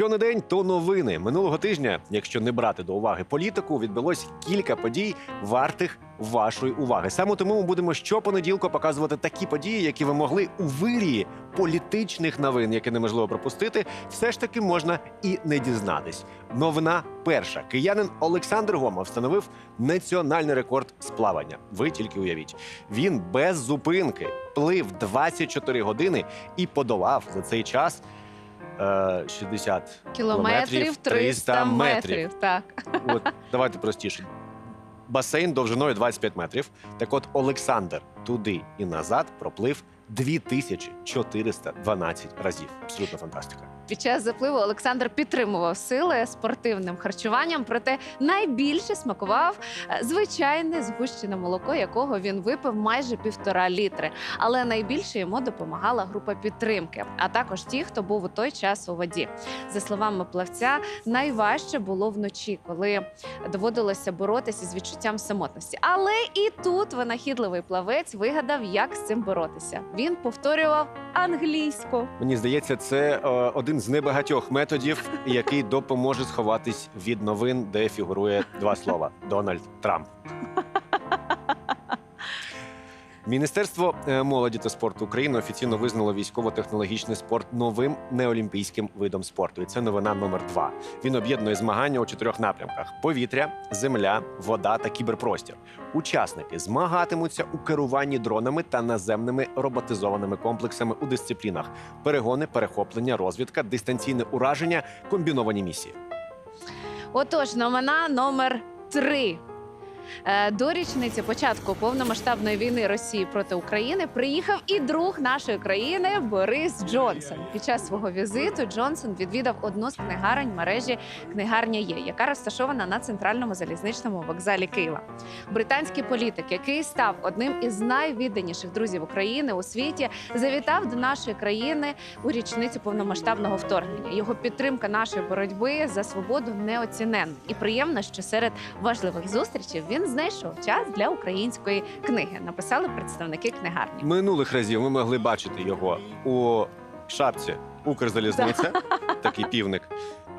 Що не день, то новини. Минулого тижня, якщо не брати до уваги політику, відбулось кілька подій, вартих вашої уваги. Саме тому ми будемо щопонеділка показувати такі події, які ви могли у вирії політичних новин, які неможливо пропустити, все ж таки можна і не дізнатись. Новина перша: киянин Олександр Гома встановив національний рекорд з плавання. Ви тільки уявіть, він без зупинки плив 24 години і подолав за цей час. Е, 60 Кілометрів 300 метрів. Так. От давайте простіше. Басейн довжиною 25 метрів. Так от Олександр туди і назад проплив 2412 разів. Абсолютно фантастика. Під час запливу Олександр підтримував сили спортивним харчуванням, проте найбільше смакував е, звичайне згущене молоко, якого він випив майже півтора літри. Але найбільше йому допомагала група підтримки, а також ті, хто був у той час у воді. За словами плавця, найважче було вночі, коли доводилося боротися з відчуттям самотності. Але і тут винахідливий плавець вигадав, як з цим боротися. Він повторював англійську. Мені здається, це е, один з небагатьох методів, який допоможе сховатись від новин, де фігурує два слова: Дональд Трамп. Міністерство е, молоді та спорту України офіційно визнало військово-технологічний спорт новим неолімпійським видом спорту. І це новина номер два. Він об'єднує змагання у чотирьох напрямках: повітря, земля, вода та кіберпростір. Учасники змагатимуться у керуванні дронами та наземними роботизованими комплексами у дисциплінах: перегони, перехоплення, розвідка, дистанційне ураження, комбіновані місії. Отож, новина номер три. Е, До річниці початку повномасштабної війни Росії проти України приїхав і друг нашої країни Борис Джонсон. Під час свого візиту Джонсон відвідав одну з книгарень мережі Книгарня Є, яка розташована на центральному залізничному вокзалі Києва. Британський політик, який став одним із найвідданіших друзів України у світі, завітав до нашої країни у річницю повномасштабного вторгнення. Його підтримка нашої боротьби за свободу неоціненна. І приємно, що серед важливих зустрічей він знайшов час для української книги. Написали представники книгарні. Минулих разів ми могли бачити його у шапці Укрзалізниця, такий півник.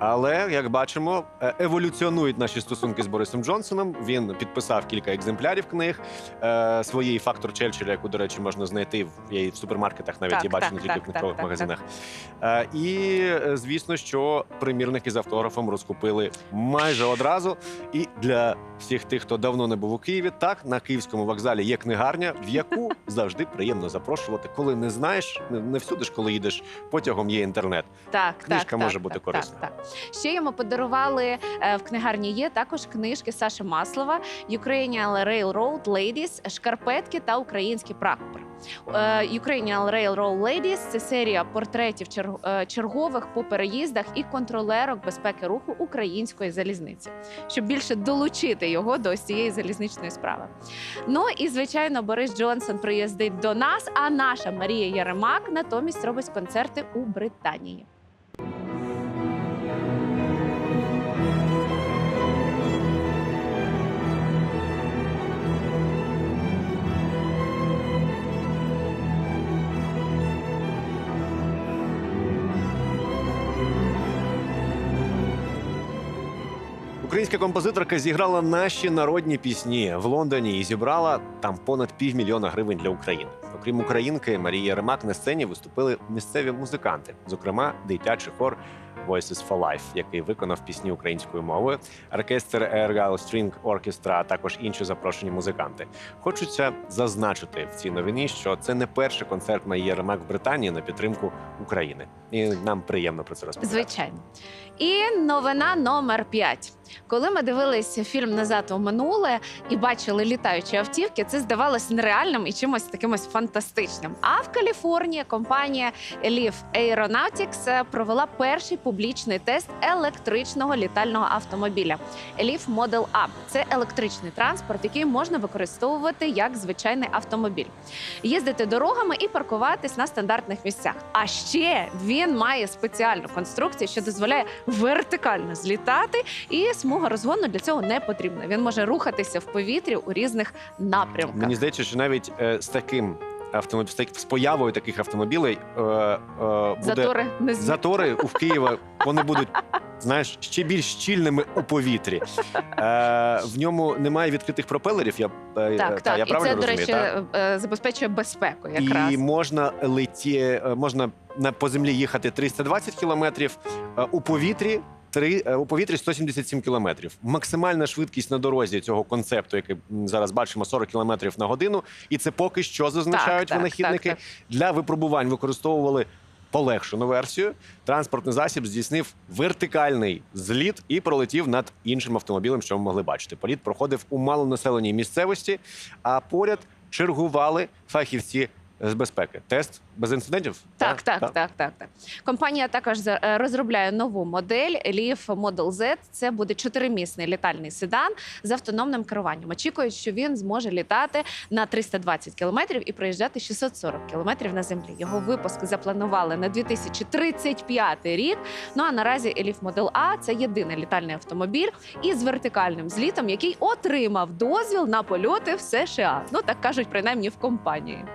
Але як бачимо, е, еволюціонують наші стосунки з Борисом Джонсоном. Він підписав кілька екземплярів книг е, своєї фактор Черчилля, яку, до речі, можна знайти в в супермаркетах, навіть Так, я бачу так, не тільки так, в книжкових так, так, магазинах. Е, і е, звісно, що примірники з автографом розкупили майже одразу. І для всіх тих, хто давно не був у Києві, так на київському вокзалі є книгарня, в яку завжди приємно запрошувати, коли не знаєш, не, не всюди ж, коли їдеш потягом, є інтернет. Так, Книжка так, може так, бути так, корисна. Так, так. Ще йому подарували е, в книгарні. Є також книжки Саші Маслова, Ukrainian Railroad Ladies, шкарпетки та український прапор. Е, Ukrainian Railroad Ladies – це серія портретів е, чергових по переїздах і контролерок безпеки руху української залізниці, щоб більше долучити його до цієї залізничної справи. Ну і звичайно, Борис Джонсон приїздить до нас. А наша Марія Яремак натомість робить концерти у Британії. Українська композиторка зіграла наші народні пісні в Лондоні і зібрала там понад півмільйона гривень для України. Окрім українки Марії Ремак на сцені виступили місцеві музиканти, зокрема дитячий хор Voices for Life, який виконав пісні українською мовою, оркестр Ergal String Orchestra, а також інші запрошені музиканти. Хочеться зазначити в цій новині, що це не перший концерт Марії Яремак в Британії на підтримку України, і нам приємно про це розповідати. Звичайно. І новина номер 5. Коли ми дивилися фільм назад у минуле і бачили літаючі автівки, це здавалося нереальним і чимось таким фантастичним. А в Каліфорнії компанія Leaf Aeronautics провела перший публічний тест електричного літального автомобіля Leaf Model A. Це електричний транспорт, який можна використовувати як звичайний автомобіль, їздити дорогами і паркуватись на стандартних місцях. А ще він має спеціальну конструкцію, що дозволяє вертикально злітати, і смуга розгону для цього не потрібна. Він може рухатися в повітрі у різних напрямках. Мені здається, що навіть е, з таким автомобілем, з появою таких автомобілей е, е, буде Затори не затори у Києва вони будуть. Знаєш, ще більш щільними у повітрі. Е, в ньому немає відкритих пропелерів. Я, е, Так, та, так. я І правильно це, до розумію, речі, так? е, забезпечує безпеку якраз. І можна леті, можна на по землі їхати 320 кілометрів, у повітрі. Три е, у повітрі 177 кілометрів. Максимальна швидкість на дорозі цього концепту, який зараз бачимо, 40 кілометрів на годину. І це поки що зазначають так, винахідники. так, так. Для випробувань використовували полегшену версію. Транспортний засіб здійснив вертикальний зліт і пролетів над іншим автомобілем, що ми могли бачити. Політ проходив у малонаселеній місцевості, а поряд чергували фахівці з безпеки. Тест без інцидентів? Так, так, так, так, так. Компанія також е, розробляє нову модель Leaf Model Z. Це буде чотиримісний літальний седан з автономним керуванням. Очікують, що він зможе літати на 320 кілометрів і проїжджати 640 кілометрів на землі. Його випуск запланували на 2035 рік. Ну а наразі Leaf Model A – це єдиний літальний автомобіль із вертикальним злітом, який отримав дозвіл на польоти в США. Ну так кажуть, принаймні в компанії.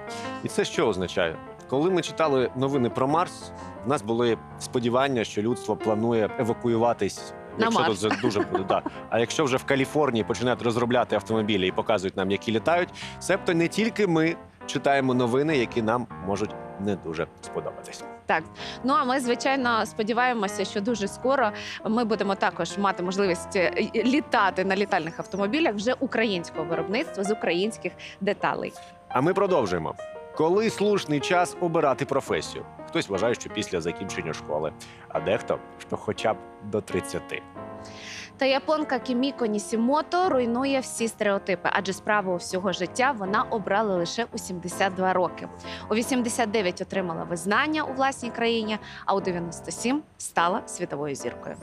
І це що означає? Коли ми читали новини про Марс, в нас були сподівання, що людство планує евакуюватись. На Якщо Марс. тут дуже буде да. А якщо вже в Каліфорнії починають розробляти автомобілі і показують нам, які літають, себто не тільки ми читаємо новини, які нам можуть не дуже сподобатись. Так, ну а ми звичайно сподіваємося, що дуже скоро ми будемо також мати можливість е, літати на літальних автомобілях вже українського виробництва з українських деталей. А ми продовжуємо. Коли слушний час обирати професію? Хтось вважає, що після закінчення школи, а дехто що хоча б до 30. Та японка Кіміко Нісімото руйнує всі стереотипи, адже справу всього життя вона обрала лише у 72 роки. У 89 отримала визнання у власній країні, а у 97 стала світовою зіркою.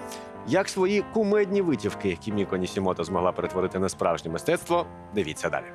Як свої кумедні витівки Кіміко Нісімото змогла перетворити на справжнє мистецтво, дивіться далі.